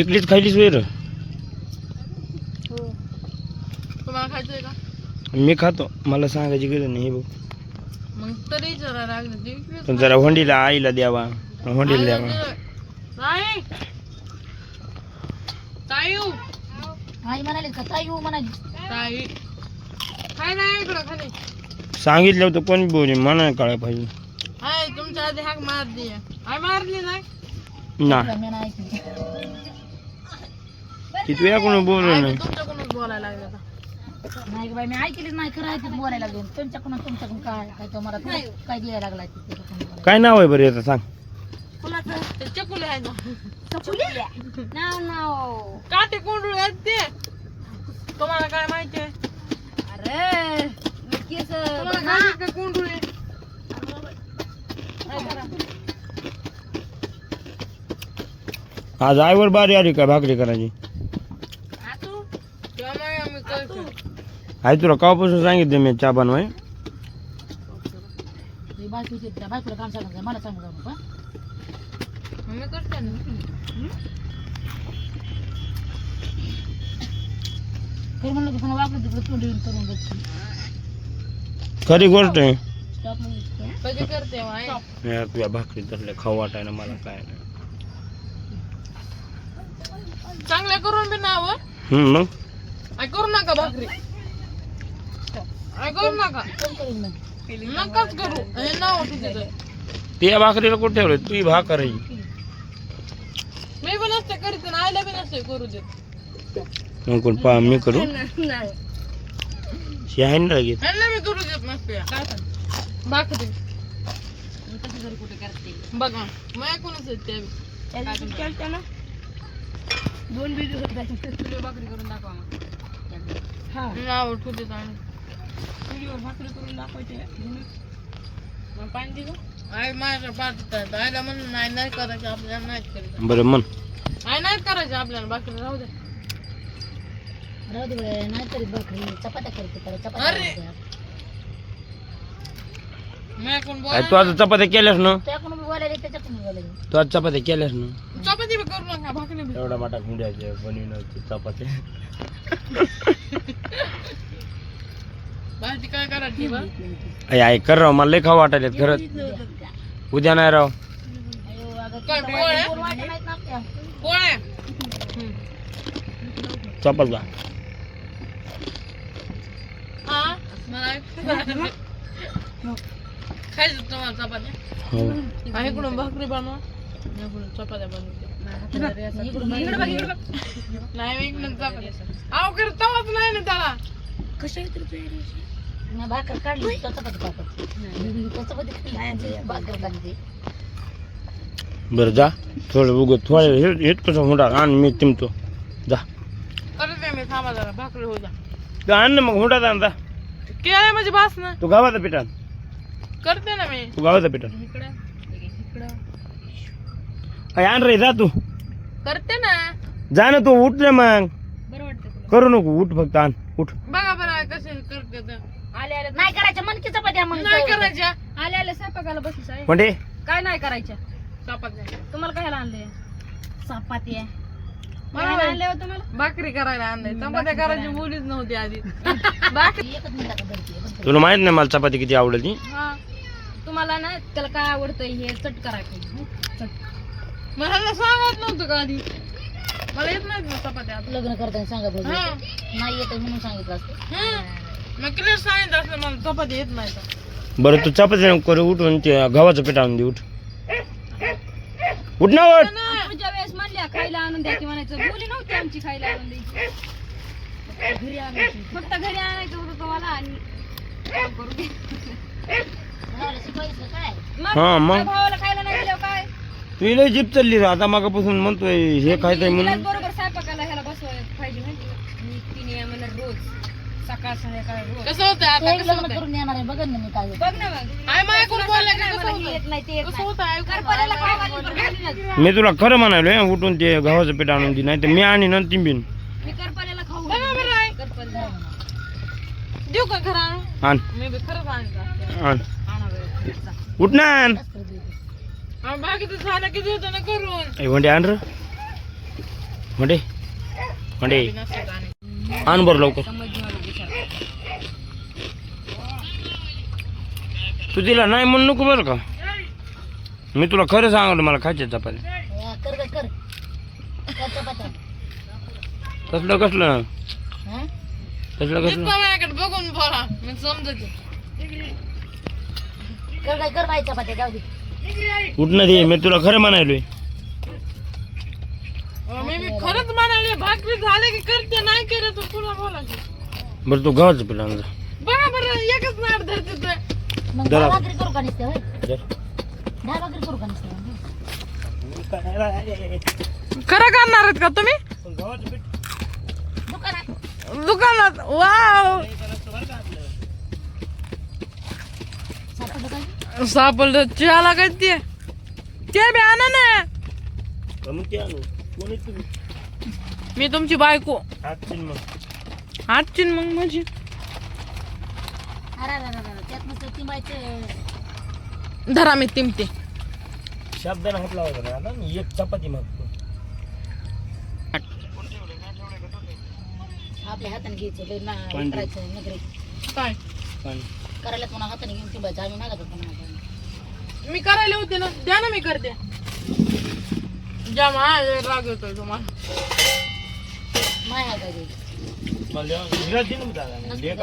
इकडेच खायलीच वेर. हो. तुम्हाला खायचंय का? मी खातो. मला सांगायची गरज नाही हे मग तरी जरा पण जरा होंडीला आईला द्यावा. होंडीला द्यावा. नाही ताई येऊ आई म्हणाली का? ताई हो म्हणाली. ताई. काय नाही इकडं खाली. सांगितलं होतं कोण बोली मला कळायला पाहिजे. हाय तुमच्या आधी हाक मारली. हाय मारली नाही? ना मी नाही ऐकली. ती तुझ्या कोण बोलू नाही? तुमच्याकडूनच बोलायला लागले आता? नाही गं बाई मी ऐकलीच नाही खरं ऐकत बोलायला लागलो. तुमच्याकडून तुमच्याकडून काय काय तुम्हाला काय द्यायला लागला तिथे? काय नाव आहे बरं याचं? सांग. कुणाचं? ते चकुले आहे ना. नाव नाव. काटे कोंडुळे आहेत ते. तुम्हाला काय माहिती आहे? अरे केस तुम्हाला काय माहिती का कोंडुळे आज आईवर बारी आली का भाकरी करायची तेव्हा नाही आम्ही करतो आई तुला कावापासून सांगितलं मी चहा बनवाय त्या बायकोला काम सांगायचं मला सांगू जाऊ नका आम्ही करतो ना खरं म्हणलं की पुन्हा वापरून तिकडे तोंड येऊन करून बघते. खरी गोष्ट आहे. कधी करते यार, तुझ्या भाकरी धरल्या खाऊ वाटायला मला काय नाही. चांगल्या करून बी नाव हम्म, मग? आय करू नका भाकरी. आय करू नका. कोण करीन मग नकाच करू. हे नाव तुझं त्या भाकरीला कुठे ठेवलं तुझी भाकर मी पण नसते करीत आणि आईला बी नसते करू देत. मग कोण पा मी करू? लगेच. ह्यांना मी करू देत नसते. भाकरी. बघा मग ऐकूनच. दोन व्हिडिओ भाकरी करून दाखवा नाव ठेवते आणि भाकरी करून दाखवायचे. मग पाणी दे गं. आई माझ्या पाठवत आहेत. आईला म्हणून नाही नाही करायचं आपल्याला नाहीच करायचं. बरं मन आई नाहीच करायचं आपल्याला भाकरी राहू दे. राहू दे बरं, नाही भाकरी चपात्या करते चपात्या अरे. मी बोला तू आता चपात्या केल्यास ना? त्याकडून मी बोलायला त्याच्याकडून बोलायला तू आज चपात्या केल्यास ना? चपाती बी करू नका भाकरी बी. एवढा मोठा गुंड्याचे बनविण्याची चपात्या. काय कर राव मला लय खाऊ वाटायला खरंच. उद्या नाही राव. चपात का हा? हो. इकडून भाकरी बनवा. चपात्या बनवते. नाही इकडून चपात्या अहो नाही ना त्याला. मी भाकर काढली तो चपाती कापत तो चपाती खाल्ली, भाकर काढली बरं जा. थोडं उगं थोडं हे हेच कसं हुंडा आण मी तिमतो. जा. करते मी थांबा जरा भाकरी हो जा तू आण ना मग आण जा. म्हणजे बास ना. तू गावाचा पिठान करते ना मी. तू गावाचा पिठान इकडे आण रे जा तू. करते ना. जा ना तू उठ ना मग. बरं वाटतं तुला. करू नको उठ फक्त आण उठ. बघा बरं कसे करते तर आले आले नाही चपात्या मग नाही करायच्या. आले आले स्वयंपाकाला बसू साहेब म्हणजे काय नाही करायच्या. चपात्या तुम्हाला काय आणले? मला आणले हो तुम्हाला? भाकरी करायला आणलंय चपात्या करायची बोलीच नव्हती आधी. भाकरी एकच मिनिटात भरते तुला माहीत नाही मला चपाती किती आवडली? हा. तुम्हाला ना त्याला काय आवडतं हे चट करायचं मला ना सांगत नव्हतं का आधी? मला येत नाही ना चपात्या? आता. लग्न करताना सांगा बघू हा. नाही येत म्हणून सांगितलं असतं. मग क्लिअर सांगितलं असलं मला चपाती येत नाही तर. बरं तू चपाती नको करू उठून ते गव्हाचं पीठ आणून दे उठ. उठ ना उठ. वेळेस म्हणल्या खायला आणून द्या की म्हणायचं बोली नव्हती आमची खायला आणून द्यायची. फक्त घरी आणायची. फक्त घरी आणायचं होतं तुम्हाला आणि काम करून मग हा मग. काय भावाला खायला नाही दिल्यावर काय? तू लय जीप चालली रे. आता मागापासून म्हणतोय हे खायचंय म्हणून. ना मी काय बघ ना मग. आई मला ऐकून बोलले की कसं मला होतं येत नाही ते येत कसं नाही. होतं ऐकून करपाऱ्याला काय. मी तुला खरं म्हणालोय हं, उठून ते गव्हाचं पीठ आणून दे नाही तर मी आणि नंतर बिन. मी करपाऱ्याला खाऊ बघा बरं आहे. करपाऱ्याला देऊ का घरा आण. मी बी खरंच आणलं आण. आणा बरं. जा. उठ ना आण. आणि बाकीचं झालं की देतो ना करून. ए, वंडे आण रे. आण बरं लवकर समज मला विचार. तू तिला नाही म्हणू नको बरं का? मी तुला खरं सांगतो मला खायचे चपाती कर कर कर. कर चपात्या. कसलं कसलं? हा? कसलं? कसलं माझ्याकडे बघून बोला मी समजते. उठणं दे. मी तुला खरं म्हणायलोय खरंच म्हणाले भाकरी झाले की करते नाही केलं तर तुला बोलायचं? बरं तू गव्हाचं पिला जा. बघा बरं एकच नाड धरते ते. मग जरा. डाळ भाकरी करू का नुसतं होय? जर. डाळ भाकरी करू का नुसतं खरं करणार आहेत का तुम्ही? दुकानात. दुकानात? वाव! सापडलं चहाला काय ते. ते बी आणा ना. मग ते आणू. कोण आहे तुम्ही? मी तुमची बायको. आजची मग. आजची मग माझी. अरे अरे अरे. धरा मी तिमते शब्दाने हात लावायचा नाही आता मी एक चपाती मागतो. आपल्या हाताने घ्यायचं लय ना पण- करायचं नगरे. काय? पण करायला कोणा हाताने घेऊन आम्ही होतो मी करायला होते ना द्या ना मी करते. राग येतोय तुम्हाला माय. हात. मला दे ना मग दादा. लेक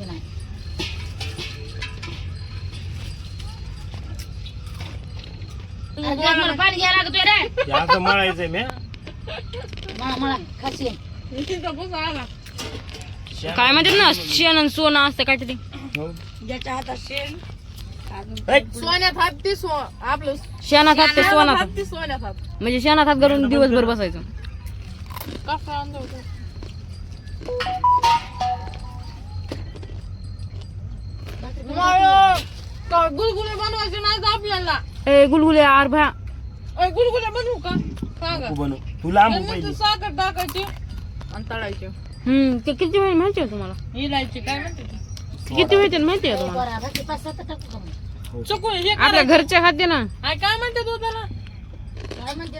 नाही. मला पाणी घ्यायला लागतोय रे. हे असं मळायचंय मी. मला मला खाशी तिथं बस आला. काय म्हणतात ना शेण आणि सोनं असतं काय ते हो. ज्याच्या हातात शेण ऐ, सोन्यात हात ती सो आपलं शेणात हात ते सोनात हात ती सोन्यात हात. म्हणजे शेणात हात घालून दिवसभर बसायचं. कसं होतं. गुलगुले बनवायचे नाही का आपल्याला? ए गुलगुले आर भया अय, गुलगुले बनवू का? सांगा बनव. तू लांब साखर टाकायची आणि तळायची. हम्म ते किती वेळ माहिती आहे तुम्हाला? इलायची काय म्हणते ती? किती वेळ माहिती आहे तुम्हाला? चकू हे. आपल्या करायचं. घरच्या खाद्य ना काय म्हणते तू त्याला?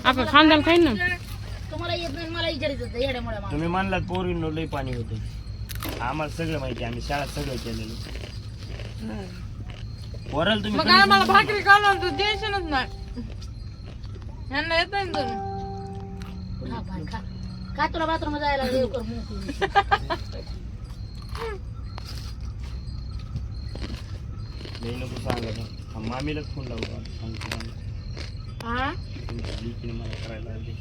आपलं खानदान खाईन ना. तुम्हाला येत नाही मला विचारायचं होतं येड्यामुळे मला. तुम्ही मानलात पोरींनो लई पाणी होतं. आम्हाला सगळं माहिती आहे, आम्ही शाळेत सगळं केलेलं. पोराला तुम्ही मग आम्हाला भाकरी काढून तू टेन्शनच नाही यांना येत नाही तुम्ही खा पाणी, खा. खा तुला बाथरूम जायला कर नको हा, मामीलाच फोन लावू का? सांगतो मामी. हा तुमच्या लेकीने मला करायला लावली.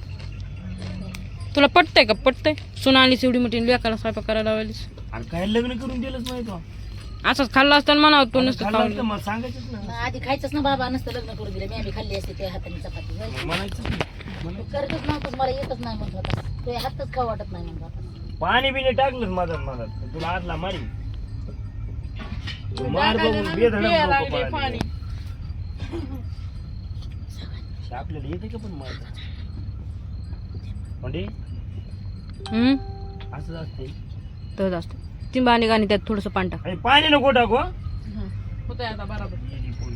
तुला पटतंय का पटतंय एवढी मोठी लेकाला स्वयंपाक करायला लावलीस अरे काय लग्न करून दिलंच नाही का असंच खाल्लं असताना म्हणावं तू नसतं खाल्लं असतं, मला सांगायचंच आधी खायचंच ना बाबा नसतं लग्न करून दिलं. मी आम्ही खाल्ली असते त्या हाताने चपाती. म्हणायचंच ना. तू म्हणायचं. करतच नव्हतंस मला येतच नाही म्हणत होता. तुझ्या हातच खाऊ वाटत नाही म्हणत होता. पाणी बिणी टाकलंच माझ्यात मला तुला आतला मारी. तू मार बघून बेधडक पळाली. आपल्याला येते का पण मार म्हणजे? हम्म? असंच असते असतं तिंबा आणि गाणी त्यात थोडंसं पाणी टाक. आणि पाणी नको टाकू हं? होतंय आता बरोबर. येडी पोरी.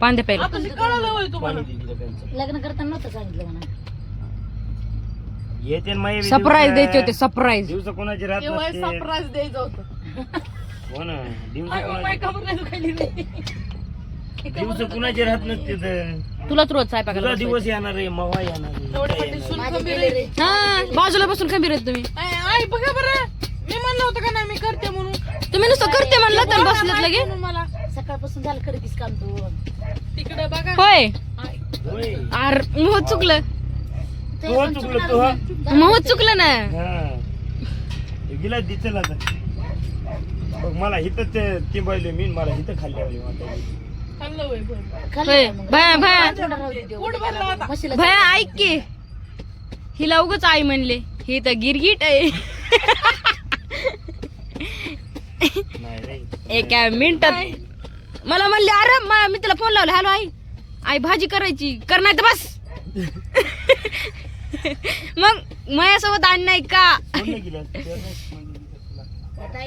पाणी द्या पहिला. आता कळलं होय तुम्हाला. पाणी दे तिला प्यायचं. लग्न करताना नव्हतं सांगितलं म्हणा. येते न माई सरप्राईज द्यायचे होते सरप्राईज दिवसा कोणाची राहत तेव्हा नसते. सरप्राईज द्यायचं होतं. हो ना दिवसा अगं, माय खबर नाही दुखायली रे. दिवसा कोणाची राहत नसते तर. तुलाच रोज तुझा. दिवस येणार आहे मवा येणार आहे, एवढे मोठे सून माझे खंबीर गेले आहे. रे हा बाजूला बसून खंबीर आहेत तुम्ही. आई, बघा बरं. मी म्हणलं होतं का नाही मी करते म्हणून. तुम्ही नुसतं करते म्हणलं तर बसलेत लगे. म्हणून मला. सकाळपासून झालं खरेदीच काम तू. तिकडे बघा. होय. आर मोह चुकलं. तू हो चुकलं तू हा. मोह चुकलं ना. हा. गेला दिसेल आता. बघ मला हिथं ते तिंबायले मी मला हिथं खाल्ल्यावर वाटायला खाल्लं होय होय. होय भया भया. पोट भरलं आता म्हशीला भया ऐक की. हिला उगच आई म्हणले ही तर गिरगिट आहे नाही रे एका मिनिटात. मला म्हणले अरे मा- मी तिला फोन लावला. हॅलो आई. आई भाजी करायची. कर नाही तर बस. मग माझ्यासोबत आण नाही का?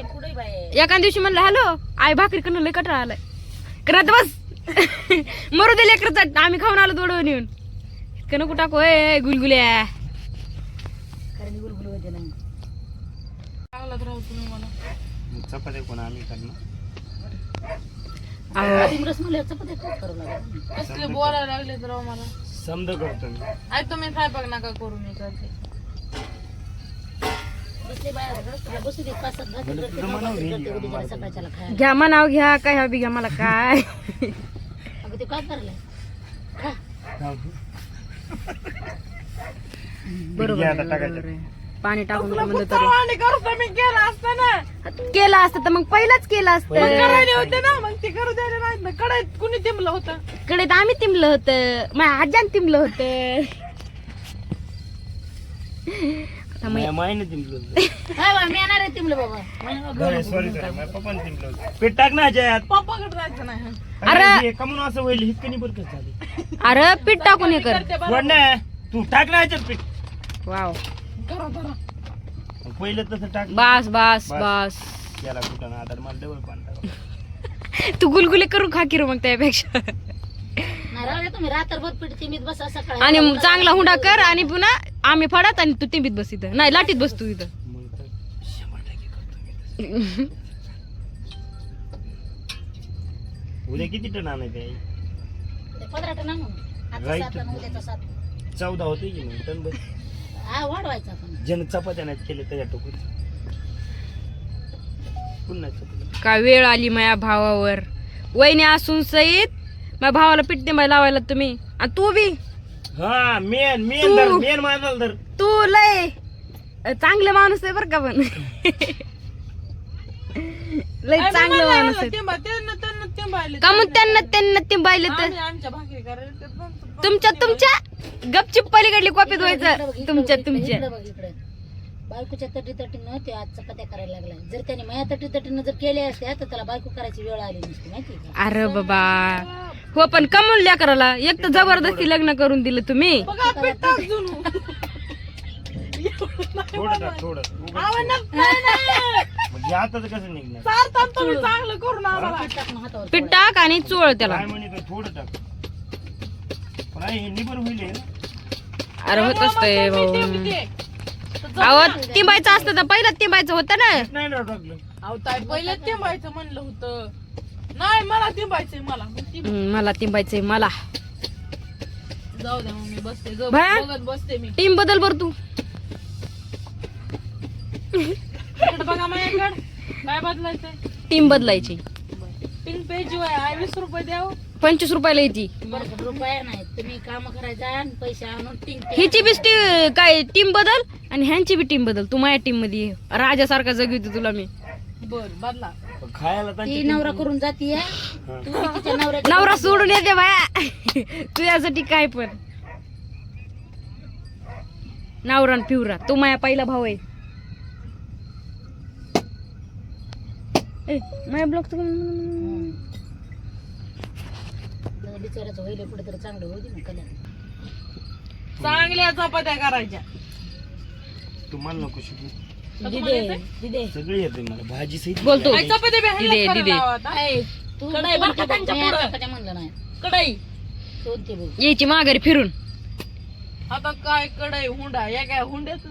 पुढे बाय एका दिवशी म्हणलं हॅलो आई भाकरी करणं लय कटाळा आलाय. कर नाही तर बस. मरू दे लेकर आम्ही खाऊन आलो दोडवून येऊन. इतकं नको टाकू ए गुलगुल्या भारी गुलगुल होते नाही चांगलाच राहू तुम्ही मला मग चपात्या कोण आम्ही करणार? कसले बोलायला लागले तर राव मला. समज करतो मी आई तुम्ही स्वयंपाक नका करू मी करते. बसले बाहेर रस्त्याला बसू दे पाच सात भाकरी बरं, करते, तुझं मनावर भाकरी येईल करते, या उद्या मला. सकाळच्याला खायला? घ्या म्हणाव घ्या काय हवी घ्या मला काय? अगं ते काय करलंय खा. बरोबर घ्या आहे, आता टाकायचं. बरोबर आहे. पाणी टाकून म्हणलं तर. आणि करतो मी केलं असतं ना. केलं असतं तर मग पहिलाच केलं असतं. करायले होते ना मग ते करू द्यायला नाहीत ना कुणी तिमलं होतं? कडे तर आम्ही तिमलं होतं. माझ्या आज्यान तिमलं होतं. आता मग माझ्या मायने तिंबलं काय बा, मी येणार आहे तिमलं बाबा. मला घरी सॉरी सॉरी माझ्या पप्पाने तिंबलं पीठ टाक ना ह्याच्यात पप्पाकडे जायचं नाही अरे. असं होईल बरं झाली अरे पीठ टाकून हे कर. करते तू टाक ना ह्याच्यात पीठ. वाव. करा करा. पहिलं तसं टाक. बास बास बस. बास. याला कुठं ना आधार मला डबल पाणी टाक. तू गुलगुले करू खा की रे मग त्यापेक्षा. नाही राहू दे तुम्ही रात्रभर पीठ तिमीत बसा सकाळी आणि मग चांगला हुंडा कर आणि पुन्हा आम्ही फडात आणि तू तिंबीत बस इथं. नाही लाटीत बस तू इथं. मग तर शंभर टक्के करतो मी तसं. उद्या किती टन आणायचं आहे पंधरा टन आणू. आता Right. सात आणि उद्याचा सात. चौदा होते की नाही? टन बस हा वाढवायचा आपण. ज्यानं चपात्या नाही केले त्याच्या टोकून पुन्हा चपात्या. काय वेळ आली माझ्या भावावर? वहिनी असून सहित माझ्या भावाला पीठ तिंबायला लावायला तुम्ही. आणि तू बी? हा मेन मेन तू- धर मेन माझा धर. तू लय चांगले माणूस आहे बर का पण. लय चांगलं माणूस आहे का मग त्यांना त्यांना तिंबायले तर? आम्ही आमच्या भाकरी करायला ते पण- तुमच्या तुमच्या? गपचिप पलीकडली कॉपी धुवायचं तुमच्या बघ, तुमच्या. बायकोच्या तटी तटीनं ते आज चपात्या करायला लागला जर त्याने माझ्या तटी तटीनं जर केल्या असत्या तर त्याला बायको करायची वेळ आली नसती माहिती का? अरे बाबा. हो पण कमून लेकराला. एक तर जबरदस्ती लग्न करून दिलं तुम्ही. बघा पीठ टाक जुनू. थोडं टाक थोडं. उगाच आवडणार थोडं. नाही ना. मग हे आता तर कसं निघणार? चालतात तुम्ही चांगलं करून आम्हाला. पीठ टाकून हातावर पीठ टाक आणि चोळ त्याला. काय म्हणे थोडं टाक. अरे होत असतंय भाऊ. अहो तिंबायचं असतं तर पहिलं तिंबायचं होतं ना. ताई पहिले तिंबायचं म्हणलं होतं. नाही मला तिंबायचंय मला. मग ती- हम्म, मला तिंबायचंय मला. जाऊ द्या मग मी बसते? बघत बसते मी. टीम बदल बर तू. इकडे बघा माझ्याकडे काय बदलायचंय? टीम बदलायची. पिन पेज आहे वीस रुपये द्याव. पंचवीस रुपयाला येते. बरं, रुपया नाही. तुम्ही काम करायचा आणि पैसे आणून टिंग हिची बी टी- काय टीम बदल आणि ह्यांची बी टीम बदल. तू माझ्या टीममध्ये ये. राजासारखा जगवते तुला मी. बर बदला. पण खायला ती त्यांची नवरा करून जातीये. हा. तू बी तिच्या नवऱ्याची नवरा सोडून येते बाया. तुझ्यासाठी काय पण. नवरा न पिवरा. तू माझ्या पहिला भाऊ आहे. ए, माझ्या ब्लॉक बिचाराचं होईल कुठेतरी चांगलं होईल ना कल्याण. चांगल्या चपात्या करायच्या. तुम्हाला नको शिकू. दिदे दिदे. सगळी येते मला. भाजी सहित बोलतो आई चपात्या बी ह्यांना दिदे, खायला दिदे. लावा आता. ऐ, तू कढई बरं का कोणती बघ, त्यांच्या मी पुढं? आता काय म्हणलं नाही. कढई. कोणती बघ. यायची माघारी फिरून. आता काय कढई हुंडा या काय हुंड्याच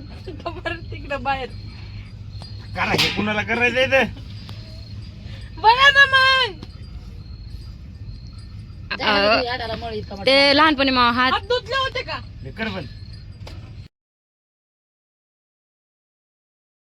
तिकडे बाहेर. करा हे कुणाला करायचं आहे ते? बघा ना मग. ते लहानपणी मा हात धुतले होते का? हे कर